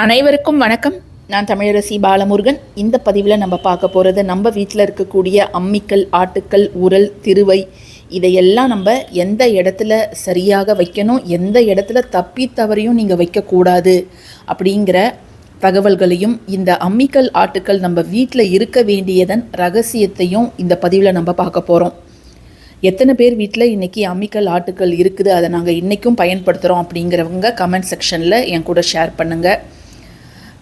அனைவருக்கும் வணக்கம். நான் தமிழரசி பாலமுருகன். இந்த பதிவில் நம்ம பார்க்க போகிறது நம்ம வீட்டில் இருக்கக்கூடிய அம்மிக்கல் ஆட்டுக்கல் உரல் திருவை இதையெல்லாம் நம்ம எந்த இடத்துல சரியாக வைக்கணும் எந்த இடத்துல தப்பி தவறையும் நீங்கள் வைக்கக்கூடாது அப்படிங்கிற தகவல்களையும் இந்த அம்மிக்கல் ஆட்டுக்கல் நம்ம வீட்டில் இருக்க வேண்டியதன் ரகசியத்தையும் இந்த பதிவில் நம்ம பார்க்க போகிறோம் எத்தனை பேர் வீட்டில் இன்றைக்கி அம்மிக்கல் ஆட்டுக்கள் இருக்குது அதை நாங்கள் இன்றைக்கும் பயன்படுத்துகிறோம் அப்படிங்கிறவங்க கமெண்ட் செக்ஷனில் என் கூட ஷேர் பண்ணுங்கள்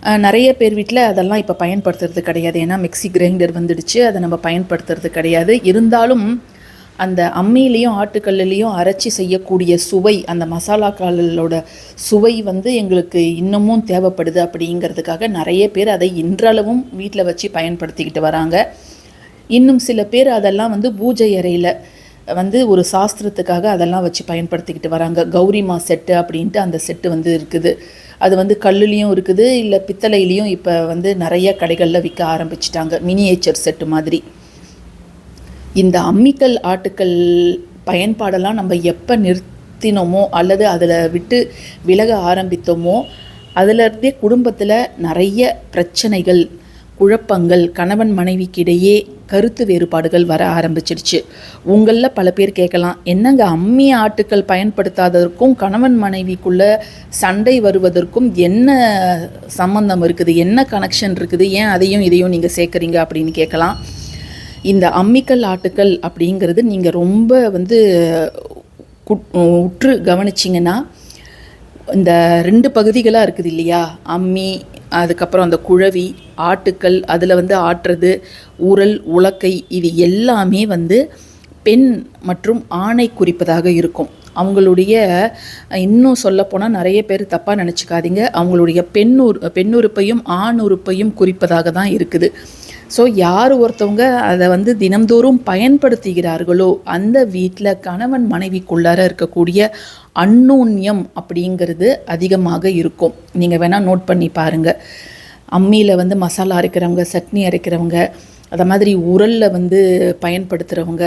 நிறைய பேர் வீட்டில் அதெல்லாம் இப்போ பயன்படுத்துறது கிடையாது. ஏன்னா மிக்ஸி கிரைண்டர் வந்துடுச்சு. அதை நம்ம பயன்படுத்துறது கிடையாது. இருந்தாலும் அந்த அம்மியிலையும் ஆட்டுக்கல்லுலேயும் அரைச்சி செய்யக்கூடிய சுவை அந்த மசாலாக்களோட சுவை வந்து எங்களுக்கு இன்னமும் தேவைப்படுது அப்படிங்கிறதுக்காக நிறைய பேர் அதை இன்றளவும் வீட்டில் வச்சு பயன்படுத்திக்கிட்டு வராங்க. இன்னும் சில பேர் அதெல்லாம் வந்து பூஜை அறையில் வந்து ஒரு சாஸ்திரத்துக்காக அதெல்லாம் வச்சு பயன்படுத்திக்கிட்டு வராங்க. கௌரிமா செட்டு அப்படின்ட்டு அந்த செட்டு வந்து இருக்குது. அது வந்து கல்லுலேயும் இருக்குது. இல்லை பித்தளையிலையும் இப்போ வந்து நிறைய கடைகளில் விற்க ஆரம்பிச்சிட்டாங்க. மினியேச்சர் செட்டு மாதிரி. இந்த அம்மிக்கல் ஆட்டுக்கல் பயன்பாடெல்லாம் நம்ம எப்போ நிறுத்தினோமோ அல்லது அதில் விட்டு விலக ஆரம்பித்தோமோ அதிலிருந்தே குடும்பத்தில் நிறைய பிரச்சனைகள் குழப்பங்கள் கணவன் மனைவிக்கிடையே கருத்து வேறுபாடுகள் வர ஆரம்பிச்சிடுச்சு. உங்களில் பல பேர் கேட்கலாம் என்னங்க அம்மி ஆட்டுக்கள் பயன்படுத்தாததற்கும் கணவன் மனைவிக்குள்ள சண்டை வருவதற்கும் என்ன சம்பந்தம் இருக்குது என்ன கனெக்ஷன் இருக்குது ஏன் அதையும் இதையும் நீங்கள் சேர்க்குறீங்க அப்படின்னு கேட்கலாம் இந்த அம்மிக்கல் ஆட்டுக்கள் அப்படிங்கிறது நீங்கள் ரொம்ப வந்து குட்- உற்று கவனிச்சிங்கன்னா இந்த ரெண்டு பகுதிகளாக இருக்குது இல்லையா? அம்மி அதுக்கப்புறம் அந்த குழவி ஆட்டுக்கல் அதில் வந்து ஆட்டுறது உரல் உலக்கை இது எல்லாமே வந்து பெண் மற்றும் ஆணை குறிப்பதாக இருக்கும். அவங்களுடைய இன்னும் சொல்லப்போனால் நிறைய பேர் தப்பாக நினச்சிக்காதீங்க. அவங்களுடைய பெண்ணுறு பெண்ணுறுப்பையும் ஆண் உறுப்பையும் குறிப்பதாக தான் இருக்குது. ஸோ யார் ஒருத்தவங்க அதை வந்து தினம்தோறும் பயன்படுத்துகிறார்களோ அந்த வீட்டில் கணவன் மனைவிக்குள்ளார இருக்கக்கூடிய அந்நோன்யம் அப்படிங்கிறது அதிகமாக இருக்கும். நீங்கள் வேணால் நோட் பண்ணி பாருங்கள் அம்மியில் வந்து மசாலா அரைக்கிறவங்க சட்னி அரைக்கிறவங்க அதை மாதிரி உரலில் வந்து பயன்படுத்துகிறவங்க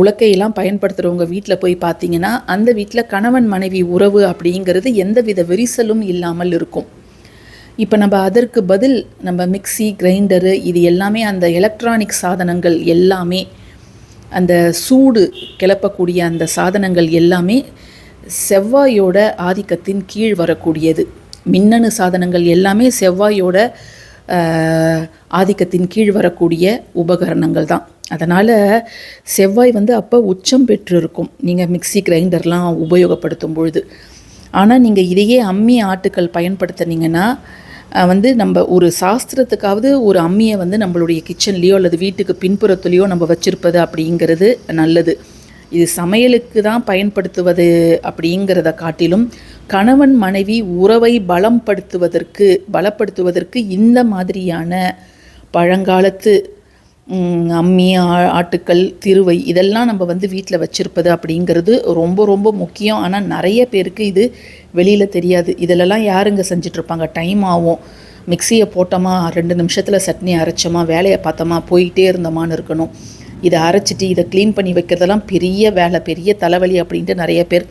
உலக்கையெல்லாம் பயன்படுத்துகிறவங்க வீட்டில் போய் பார்த்தீங்கன்னா அந்த வீட்டில் கணவன் மனைவி உறவு அப்படிங்கிறது எந்தவித விரிசலும் இல்லாமல் இருக்கும். இப்போ நம்ம அதற்கு பதில் நம்ம மிக்ஸி கிரைண்டரு இது எல்லாமே அந்த எலக்ட்ரானிக் சாதனங்கள் எல்லாமே அந்த சூடு கிளப்பக்கூடிய அந்த சாதனங்கள் எல்லாமே செவ்வாயோட ஆதிக்கத்தின் கீழ் வரக்கூடியது. மின்னணு சாதனங்கள் எல்லாமே செவ்வாயோட ஆதிக்கத்தின் கீழ் வரக்கூடிய உபகரணங்கள் தான். அதனால் செவ்வாய் வந்து அப்போ உச்சம் பெற்றிருக்கும். நீங்கள் மிக்ஸி கிரைண்டர்லாம் உபயோகப்படுத்தும் பொழுது. ஆனால் நீங்கள் இதையே அம்மி ஆட்டுக்கள் பயன்படுத்துனீங்கன்னா வந்து நம்ம ஒரு சாஸ்திரத்துக்காவது ஒரு அம்மியை வந்து நம்மளுடைய கிச்சன்லேயோ அல்லது வீட்டுக்கு பின்புறத்துலேயோ நம்ம வச்சுருப்பது அப்படிங்கிறது நல்லது. இது சமையலுக்கு தான் பயன்படுத்துவது அப்படிங்கிறத காட்டிலும் கணவன் மனைவி உறவை பலம்படுத்துவதற்கு பலப்படுத்துவதற்கு இந்த மாதிரியான பழங்காலத்து அம்மி ஆ- ஆட்டுக்கல் திருவை இதெல்லாம் நம்ம வந்து வீட்டில் வச்சுருப்பது அப்படிங்கிறது ரொம்ப ரொம்ப முக்கியம். ஆனால் நிறைய பேருக்கு இது வெளியில் தெரியாது. இதிலெல்லாம் யாருங்க செஞ்சிட்ருப்பாங்க? டைம் ஆகும். மிக்சியை போட்டோமா? ரெண்டு நிமிஷத்தில் சட்னி அரைச்சோமா? வேலையை பார்த்தோமா? போயிட்டே இருந்தோமான்னு இருக்கணும். இதை அரைச்சிட்டு இதை க்ளீன் பண்ணி வைக்கிறதெல்லாம் பெரிய வேலை பெரிய தலைவலி அப்படின்ட்டு நிறைய பேர்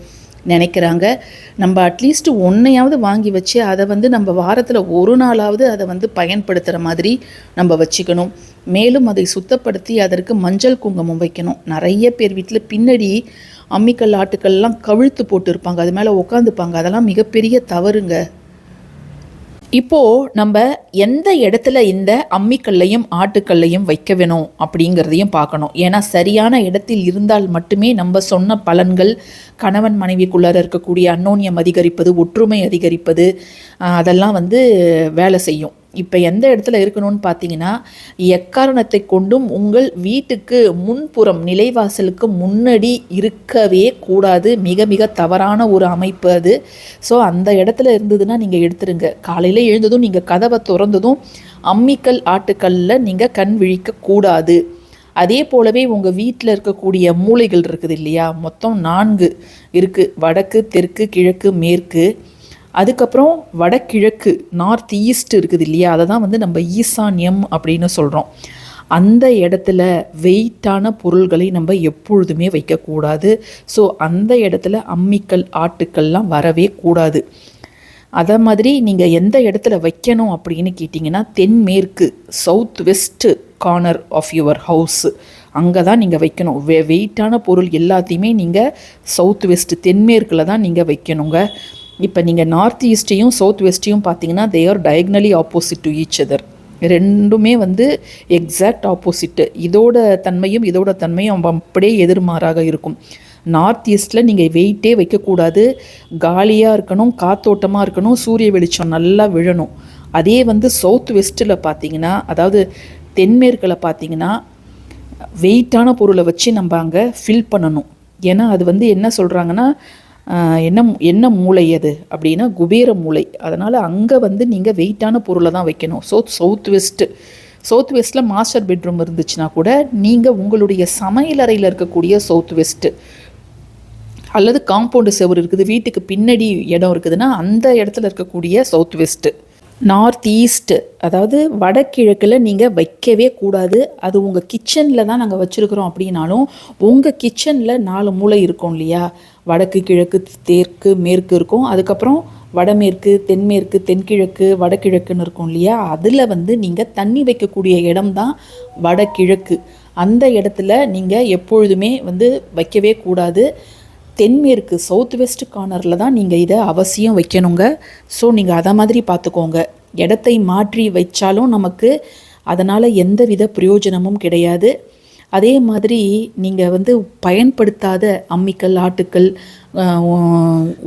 நினைக்கிறாங்க. நம்ம அட்லீஸ்ட் ஒன்றையாவது வாங்கி வச்சு அதை வந்து நம்ம வாரத்தில் ஒரு நாளாவது அதை வந்து பயன்படுத்துகிற மாதிரி நம்ம வச்சுக்கணும். மேலும் அதை சுத்தப்படுத்தி அதற்கு மஞ்சள் குங்குமம் வைக்கணும். நிறைய பேர் வீட்டில் பின்னாடி அம்மிக்கல் ஆட்டுக்கள்லாம் கவிழ்த்து போட்டு இருப்பாங்க. அது மேலே உட்காந்துப்பாங்க அதெல்லாம் மிகப்பெரிய தவறுங்க. இப்போது நம்ம எந்த இடத்துல இந்த அம்மிக்கல்லையும் ஆட்டுக்கல்லையும் வைக்க வேணும் அப்படிங்கிறதையும் பார்க்கணும். ஏன்னா சரியான இடத்தில் இருந்தால் மட்டுமே நம்ம சொன்ன பலன்கள் கணவன் மனைவிக்குள்ளார இருக்கக்கூடிய அன்னோன்யம் அதிகரிப்பது ஒற்றுமை அதிகரிப்பது அதெல்லாம் வந்து வேலை செய்யும். இப்போ எந்த இடத்துல இருக்கணும்னு பார்த்தீங்கன்னா எக்காரணத்தை கொண்டும் உங்கள் வீட்டுக்கு முன்புறம் நிலைவாசலுக்கு முன்னாடி இருக்கவே கூடாது. மிக மிக தவறான ஒரு அமைப்பு அது. ஸோ அந்த இடத்துல இருந்ததுன்னா நீங்கள் எடுத்துருங்க. காலையில் எழுந்ததும் நீங்கள் கதவை திறந்ததும் அம்மிக்கல் ஆட்டுக்கல்லில் நீங்கள் கண் விழிக்க கூடாது. அதே போலவே உங்கள் வீட்டில் இருக்கக்கூடிய மூலைகள் இருக்குது இல்லையா? மொத்தம் நான்கு இருக்குது வடக்கு தெற்கு கிழக்கு மேற்கு. அதுக்கப்புறம் வடகிழக்கு நார்த் ஈஸ்ட் இருக்குது இல்லையா? அதை தான் வந்து நம்ம ஈசான்யம் அப்படின்னு சொல்கிறோம் அந்த இடத்துல வெயிட்டான பொருள்களை நம்ம எப்பொழுதுமே வைக்கக்கூடாது. ஸோ அந்த இடத்துல அம்மிக்கல் ஆட்டுக்கள்லாம் வரவே கூடாது. அதை மாதிரி நீங்கள் எந்த இடத்துல வைக்கணும் அப்படின்னு கேட்டிங்கன்னா தென்மேற்கு south west corner of your house அங்கே தான் நீங்கள் வைக்கணும். வெ வெயிட்டான பொருள் எல்லாத்தையுமே நீங்கள் சவுத் வெஸ்ட் தென்மேற்கில் தான் நீங்கள் வைக்கணுங்க. இப்போ நீங்கள் நார்த் ஈஸ்ட்டையும் சவுத் வெஸ்ட்டையும் பார்த்தீங்கன்னா they are diagonally opposite to each other ரெண்டுமே வந்து எக்ஸாக்ட் ஆப்போசிட்டு இதோட தன்மையும் இதோட தன்மையும் அப்படியே எதிர்மாறாக இருக்கும். நார்த் ஈஸ்ட்டில் நீங்கள் வெயிட்டே வைக்கக்கூடாது காலியாக இருக்கணும் காத்தோட்டமாக இருக்கணும் சூரிய வெளிச்சம் நல்லா விழணும். அதே வந்து சவுத் வெஸ்ட்டில் பார்த்தீங்கன்னா அதாவது தென்மேற்கில் பார்த்தீங்கன்னா வெயிட்டான பொருளை வச்சு நம்ம அங்கே ஃபில் பண்ணணும். ஏன்னா அது வந்து என்ன சொல்கிறாங்கன்னா என்ன என்ன மூளை அது? அப்படின்னா குபேர மூளை. அதனால் அங்கே வந்து நீங்கள் வெயிட்டான பொருளை தான் வைக்கணும். சவுத் சவுத் வெஸ்ட்டு சவுத் வெஸ்ட்டில் மாஸ்டர் பெட்ரூம் இருந்துச்சுன்னா கூட நீங்கள் உங்களுடைய சமையலறையில் இருக்கக்கூடிய சவுத் வெஸ்ட்டு அல்லது காம்பவுண்டு செவர் இருக்குது வீட்டுக்கு பின்னாடி இடம் இருக்குதுன்னா அந்த இடத்துல இருக்கக்கூடிய சவுத் வெஸ்ட்டு நார்த் ஈஸ்ட்டு அதாவது வடகிழக்கில் நீங்கள் வைக்கவே கூடாது. அது உங்கள் கிச்சனில் தான் நாங்கள் வச்சுருக்குறோம் அப்படின்னாலும் உங்கள் கிச்சனில் நாலு மூளை இருக்கும் இல்லையா? வடக்கு கிழக்கு தெற்கு மேற்கு இருக்கும். அதுக்கப்புறம் வடமேற்கு தென்மேற்கு தென்கிழக்கு வடகிழக்குன்னு இருக்கும் இல்லையா? அதில் வந்து நீங்கள் தண்ணி வைக்கக்கூடிய இடம் தான் வடகிழக்கு. அந்த இடத்துல நீங்கள் எப்பொழுதுமே வந்து வைக்கவே கூடாது. தென்மேற்கு சவுத் வெஸ்ட் கார்னரில் தான் நீங்கள் இதை அவசியம் வைக்கணுங்க. ஸோ நீங்கள் அதை மாதிரி பார்த்துக்கோங்க. இடத்தை மாற்றி வைச்சாலும் நமக்கு அதனால் எந்த வித பிரயோஜனமும் கிடையாது. அதே மாதிரி நீங்கள் வந்து பயன்படுத்தாத அம்மிக்கல் ஆட்டுக்கல்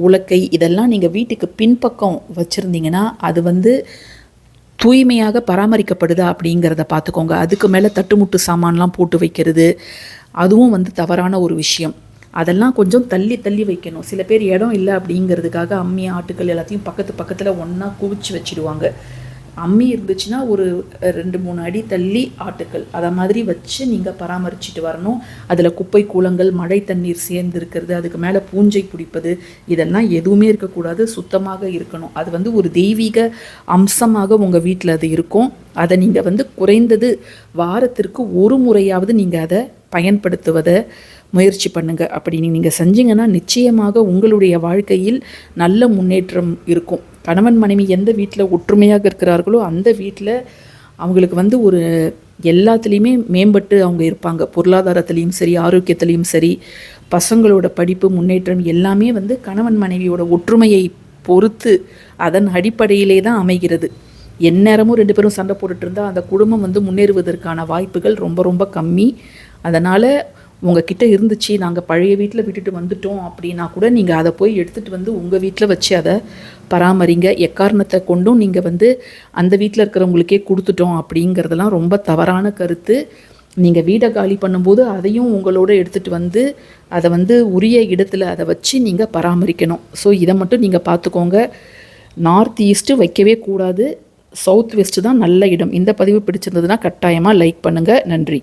உலக்கை இதெல்லாம் நீங்கள் வீட்டுக்கு பின்பக்கம் வச்சுருந்தீங்கன்னா அது வந்து தூய்மையாக பராமரிக்கப்படுதா அப்படிங்கிறத பார்த்துக்கோங்க. அதுக்கு மேலே தட்டுமுட்டு சாமான்லாம் போட்டு வைக்கிறது அதுவும் வந்து தவறான ஒரு விஷயம். அதெல்லாம் கொஞ்சம் தள்ளி தள்ளி வைக்கணும். சில பேர் இடம் இல்லை அப்படிங்கிறதுக்காக அம்மி ஆட்டுக்கள் எல்லாத்தையும் பக்கத்து பக்கத்தில் ஒன்றா குவிச்சு வச்சுடுவாங்க அம்மி இருந்துச்சுன்னா ஒரு ரெண்டு மூணு அடி தள்ளி ஆட்டுக்கள் அதை மாதிரி வச்சு நீங்கள் பராமரிச்சுட்டு வரணும். அதில் குப்பை கூலங்கள் மழை தண்ணீர் சேர்ந்து இருக்கிறது அதுக்கு மேலே பூஞ்சை பிடிப்பது இதெல்லாம் எதுவுமே இருக்கக்கூடாது. சுத்தமாக இருக்கணும். அது வந்து ஒரு தெய்வீக அம்சமாக உங்கள் வீட்டில் அது இருக்கும். அதை நீங்கள் வந்து குறைந்தது வாரத்திற்கு ஒரு முறையாவது நீங்கள் அதை பயன்படுத்துவதை முயற்சி பண்ணுங்கள் அப்படி நீங்கள் செஞ்சீங்கன்னா நிச்சயமாக உங்களுடைய வாழ்க்கையில் நல்ல முன்னேற்றம் இருக்கும். கணவன் மனைவி எந்த வீட்டில் ஒற்றுமையாக இருக்கிறார்களோ அந்த வீட்டில் அவங்களுக்கு வந்து ஒரு எல்லாத்துலேயுமே மேம்பட்டு அவங்க இருப்பாங்க. பொருளாதாரத்துலேயும் சரி ஆரோக்கியத்துலேயும் சரி பசங்களோட படிப்பு முன்னேற்றம் எல்லாமே வந்து கணவன் மனைவியோட ஒற்றுமையை பொறுத்து அதன் அடிப்படையிலே தான் அமைகிறது. எந்நேரமும் ரெண்டு பேரும் சண்டை போட்டுட்டு இருந்தால் அந்த குடும்பம் வந்து முன்னேறுவதற்கான வாய்ப்புகள் ரொம்ப ரொம்ப கம்மி. அதனால் உங்ககிட்ட இருந்துச்சு நாங்கள் பழைய வீட்டில் விட்டுட்டு வந்துட்டோம் அப்படின்னா கூட நீங்கள் அதை போய் எடுத்துகிட்டு வந்து உங்கள் வீட்டில் வச்சு அதை பராமரிங்க. எக்காரணத்தை கொண்டும் நீங்கள் வந்து அந்த வீட்டில் இருக்கிறவங்களுக்கே கொடுத்துட்டோம் அப்படிங்கிறதெல்லாம் ரொம்ப தவறான கருத்து. நீங்கள் வீடை காலி பண்ணும்போது அதையும் உங்களோட எடுத்துகிட்டு வந்து அதை வந்து உரிய இடத்துல அதை வச்சு நீங்கள் பராமரிக்கணும். ஸோ இதை மட்டும் நீங்கள் பார்த்துக்கோங்க நார்த் ஈஸ்ட்டு வைக்கவே கூடாது. சவுத் வெஸ்ட்டு தான் நல்ல இடம். இந்த பதிவு பிடிச்சிருந்ததுன்னா கட்டாயமாக லைக் பண்ணுங்கள் நன்றி.